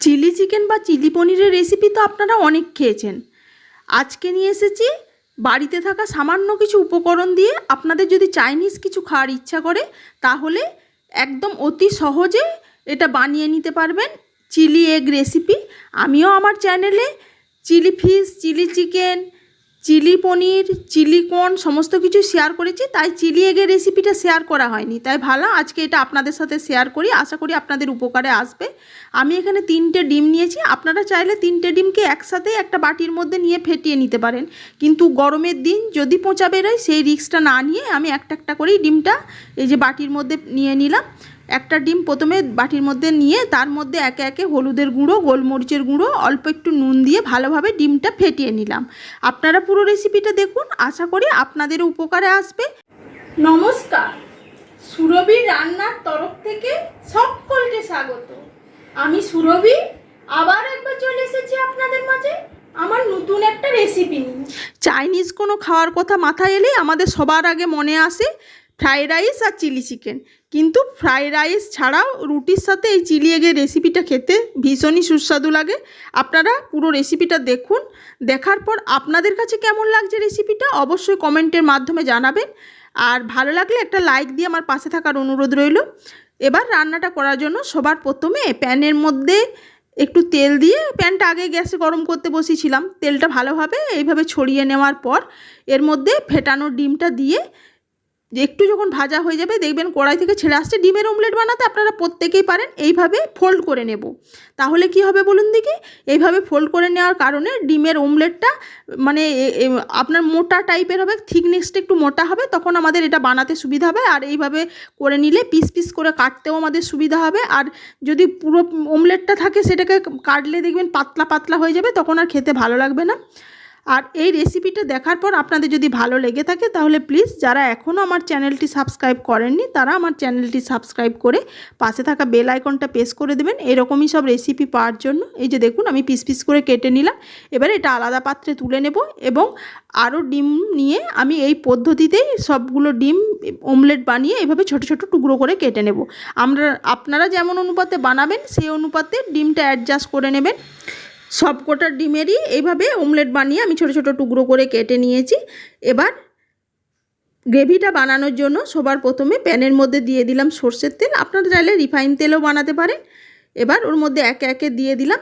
Chilli chicken বা chilli পনিরের recipe তো আপনারা অনেক খেয়েছেন। আজকে নিয়ে এসেছি বাড়িতে থাকা সামান্য কিছু উপকরণ দিয়ে আপনাদের যদি চাইনিজ কিছু খাওয়ার ইচ্ছা করে, তাহলে একদম অতি সহজে এটা বানিয়ে নিতে পারবেন চিলি এগ রেসিপি আমিও আমার চ্যানেলে chilli fish, chilli chicken chilli paneer, chilli corn সমস্ত কিছু শেয়ার করেছি, তাই চিলি এগের রেসিপিটা শেয়ার করা হয়নি। তাই ভালো, আজকে এটা আপনাদের সাথে শেয়ার করি, আশা করি আপনাদের উপকারে আসবে। আমি এখানে তিনটে ডিম নিয়েছি, আপনারা চাইলে তিনটে ডিমকে একসাথে একটা বাটির মধ্যে নিয়ে ফেটিয়ে নিতে পারেন। কিন্তু গরমের দিন যদি পচা বেরোয়, সেই রিস্কটা না নিয়ে আমি একটা একটা করেই ডিমটা এই যে বাটির মধ্যে নিয়ে নিলাম। একটা ডিম প্রথমে বাটির মধ্যে নিয়ে, তার মধ্যে একে একে হলুদের গুঁড়ো, গোলমরিচের গুঁড়ো, অল্প একটু নুন দিয়ে ভালোভাবে ডিমটা ফেটিয়ে নিলাম। আপনারা পুরো রেসিপিটা দেখুন, আশা করি আপনাদের উপকারে আসবে। নমস্কার, সুরভি রান্নার তরফ থেকে সকলকে স্বাগত। আমি সুরভি, আবার একবার চলে এসেছি আপনাদের মাঝে আমার নতুন একটা রেসিপি চাইনিজ কোনো খাওয়ার কথা মাথায় এলেই আমাদের সবার আগে মনে আসে ফ্রাইড রাইস আর চিলি চিকেন। কিন্তু ফ্রাইড রাইস ছাড়াও রুটির সাথে এই চিলি এগের রেসিপিটা খেতে ভীষণই সুস্বাদু লাগে। আপনারা পুরো রেসিপিটা দেখুন, দেখার পর আপনাদের কাছে কেমন লাগছে রেসিপিটা অবশ্যই কমেন্টের মাধ্যমে জানাবেন। আর ভালো লাগলে একটা লাইক দিয়ে আমার পাশে থাকার অনুরোধ রইল। এবার রান্নাটা করার জন্য সবার প্রথমে প্যানের মধ্যে একটু তেল দিয়ে প্যানটা আগে গ্যাসে গরম করতে বসিয়েছিলাম। তেলটা ভালোভাবে এইভাবে ছড়িয়ে নেওয়ার পর এর মধ্যে ফেটানো ডিমটা দিয়ে একটু যখন ভাজা হয়ে যাবে, দেখবেন কড়াই থেকে ছেড়ে আসছে। ডিমের অমলেট বানাতে আপনারা প্রত্যেকেই পারেন, এইভাবে ফোল্ড করে নেব। তাহলে কি হবে বলুন দেখি? এইভাবে ফোল্ড করে নেওয়ার কারণে ডিমের অমলেটটা মানে আপনার মোটা টাইপের হবে থিকনেসটা একটু মোটা হবে, তখন আমাদের এটা বানাতে সুবিধা হবে। আর এইভাবে করে নিলে পিস পিস করে কাটতেও আমাদের সুবিধা হবে। আর যদি পুরো অমলেটটা থাকে, সেটাকে কাটলে দেখবেন পাতলা পাতলা হয়ে যাবে, তখন আর খেতে ভালো লাগবে না। আর এই রেসিপিটা দেখার পর আপনাদের যদি ভালো লেগে থাকে, তাহলে প্লিজ যারা এখনও আমার চ্যানেলটি সাবস্ক্রাইব করেননি, তারা আমার চ্যানেলটি সাবস্ক্রাইব করে পাশে থাকা বেল আইকনটা প্রেস করে দেবেন। এরকমই সব রেসিপি পাওয়ার জন্য। এই যে দেখুন, আমি পিস পিস করে কেটে নিলাম। এবারে এটা আলাদা পাত্রে তুলে নেব এবং আরও ডিম নিয়ে আমি এই পদ্ধতিতেই সবগুলো ডিম অমলেট বানিয়ে এভাবে ছোট ছোট টুকরো করে কেটে নেব। আমরা, আপনারা যেমন অনুপাতে বানাবেন, সেই অনুপাতে ডিমটা অ্যাডজাস্ট করে নেবেন। সব কটা ডিমেরই এইভাবে অমলেট বানিয়ে আমি ছোট ছোট টুকরো করে কেটে নিয়েছি। এবার গ্রেভিটা বানানোর জন্য সবার প্রথমে প্যানের মধ্যে দিয়ে দিলাম সর্ষের তেল। আপনারা চাইলে রিফাইন তেলও বানাতে পারেন। এবার ওর মধ্যে একে একে দিয়ে দিলাম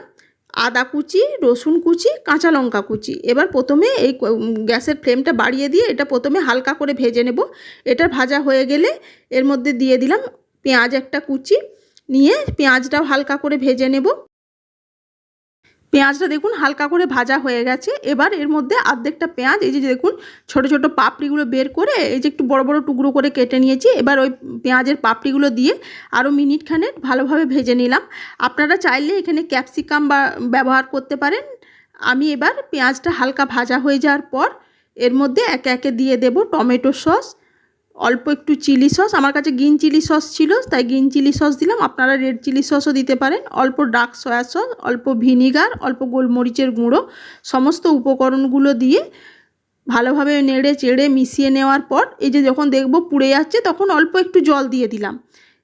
আদা কুচি, রসুন কুচি, কাঁচা লঙ্কা কুচি। এবার প্রথমে এই গ্যাসের ফ্লেমটা বাড়িয়ে দিয়ে এটা প্রথমে হালকা করে ভেজে নেব। এটা ভাজা হয়ে গেলে এর মধ্যে দিয়ে দিলাম পেঁয়াজ একটা কুচি। নিয়ে পেঁয়াজটাও হালকা করে ভেজে নেব। পেঁয়াজটা দেখুন হালকা করে ভাজা হয়ে গেছে। এবার এর মধ্যে অর্ধেকটা পেঁয়াজ, এই যে দেখুন ছোট ছোট পাপড়িগুলো বের করে, এই যে একটু বড় বড় টুকরো করে কেটে নিয়েছি। এবার ওই পেঁয়াজের পাপড়িগুলো দিয়ে আরও মিনিট খানেক ভালোভাবে ভেজে নিলাম। আপনারা চাইলে এখানে ক্যাপসিকাম বা ব্যবহার করতে পারেন। আমি এবার পেঁয়াজটা হালকা ভাজা হয়ে যাওয়ার পর এর মধ্যে একে একে দিয়ে দেব টমেটো সস। অল্প একটু চিলি সস। আমার কাছে গ্রিন চিলি সস ছিল, তাই গ্রিন চিলি সস দিলাম। আপনারা রেড চিলি সসও দিতে পারেন। অল্প ডার্ক সয়া সস, অল্প ভিনিগার, অল্প গোলমরিচের গুঁড়ো, সমস্ত উপকরণগুলো দিয়ে ভালোভাবে নেড়ে চেড়ে মিশিয়ে নেওয়ার পর এই যে যখন দেখব পুড়ে যাচ্ছে, তখন অল্প একটু জল দিয়ে দিলাম।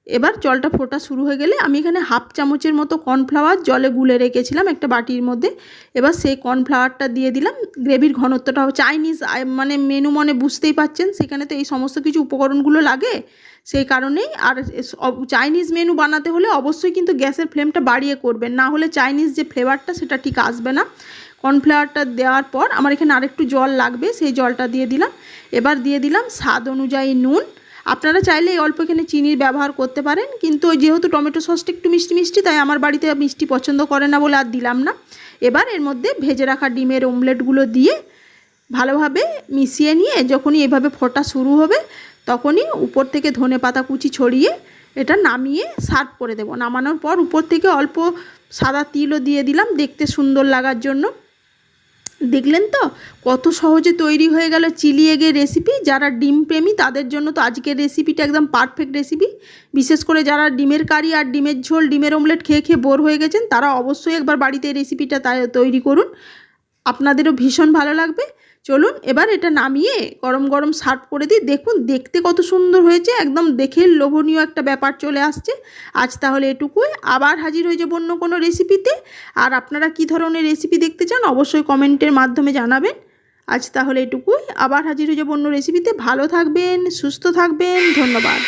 এবার জলটা ফোটা শুরু হয়ে গেলে আমি এখানে হাফ চামচের মতো কর্নফ্লাওয়ার জলে গুলে রেখেছিলাম একটা বাটির মধ্যে। এবার সেই কর্নফ্লাওয়ারটা দিয়ে দিলাম। গ্রেভির ঘনত্বটা চাইনিজ মানে মেনু মনে বুঝতেই পাচ্ছেন, সেখানে তো এই সমস্ত কিছু উপকরণগুলো লাগে। সেই কারণেই আর চাইনিজ মেনু বানাতে হলে অবশ্যই কিন্তু গ্যাসের ফ্লেমটা বাড়িয়ে করবেন। না হলে চাইনিজ যে ফ্লেভারটা, সেটা ঠিক আসবে না। কর্নফ্লাওয়ারটা দেওয়ার পর আমার এখানে আরেকটু জল লাগবে, সেই জলটা দিয়ে দিলাম। এবার দিয়ে দিলাম স্বাদ অনুযায়ী নুন। আপনারা চাইলে এই অল্প এখানে চিনির ব্যবহার করতে পারেন, কিন্তু যেহেতু টমেটো সসটা একটু মিষ্টি মিষ্টি, তাই আমার বাড়িতে মিষ্টি পছন্দ করে না বলে আর দিলাম না। এবার এর মধ্যে ভেজে রাখা ডিমের অমলেটগুলো দিয়ে ভালোভাবে মিশিয়ে নিয়ে যখনই এভাবে ফোটা শুরু হবে, তখনই উপর থেকে ধনে পাতা কুচি ছড়িয়ে এটা নামিয়ে সার্ভ করে দেবো। নামানোর পর উপর থেকে অল্প সাদা তিলও দিয়ে দিলাম, দেখতে সুন্দর লাগার জন্য। দেখলেন তো? কত সহজে তৈরি হয়ে গেল চিলি এগের রেসিপি যারা ডিম প্রেমী, তাদের জন্য তো আজকের রেসিপিটা একদম পারফেক্ট রেসিপি বিশেষ করে যারা ডিমের কারি আর ডিমের ঝোল, ডিমের অমলেট খেয়ে খেয়ে বোর হয়ে গেছেন, তারা অবশ্যই একবার বাড়িতে রেসিপিটা তৈরি করুন। আপনাদেরও ভীষণ ভালো লাগবে। চলুন এবার এটা নামিয়ে গরম গরম সার্ভ করে দিই। দেখুন, দেখতে কত সুন্দর হয়েছে, একদম দেখে লোভনীয় একটা ব্যাপার চলে আসছে। আজ তাহলে এটুকুই। আবার হাজির হয়ে যাব অন্য কোনো রেসিপিতে আর আপনারা কী ধরনের রেসিপি দেখতে চান, অবশ্যই কমেন্টের মাধ্যমে জানাবেন। আজ তাহলে এটুকুই। আবার হাজির হয়ে যাব অন্য রেসিপিতে ভালো থাকবেন, সুস্থ থাকবেন। ধন্যবাদ।